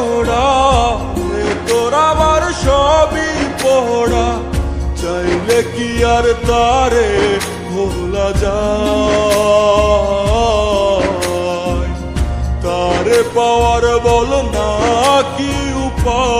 জোড়া ভেতর আমার সবই পোড়া চাইলে কি আর তারে ভোলা যায়? তারে পাওয়ার বল না কি উপায়?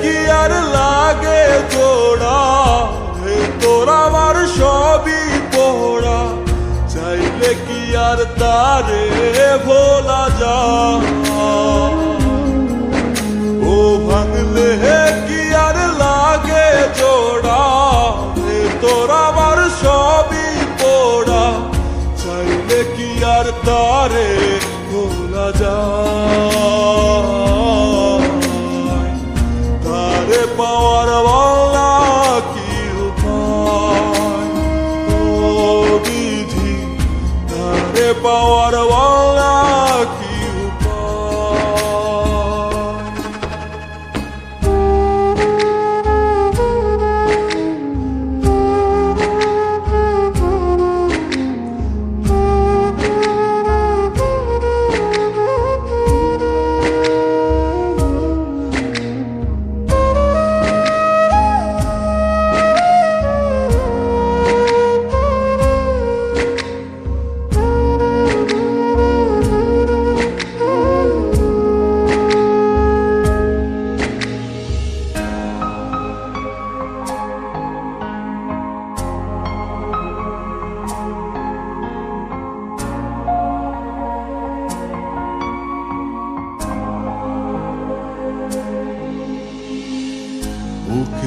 কি আর লাগে জোড়া হে তোর আমার সবই পোড়া চাইলে কি আর তারে ভোলা যা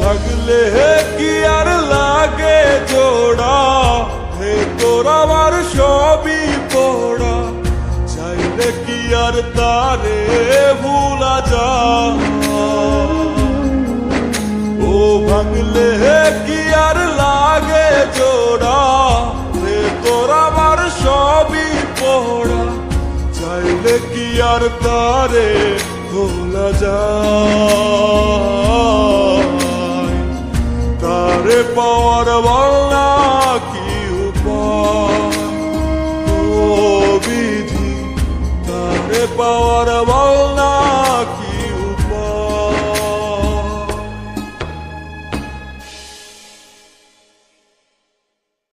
ভাগলে কি আর লাগে জোড়া? হে তোর আমার সবই পড়া। চাইলে কি আর তারে ভুলা যা ও ভাঙলে কি আর লাগে জোড়া? রে তোর আমার সবই পড়া। চাইলে কি আর তারে ভোলা যায়? পাওয়ার বলনা কি উপায় ও বিধি তারে পাওয়ার বলনা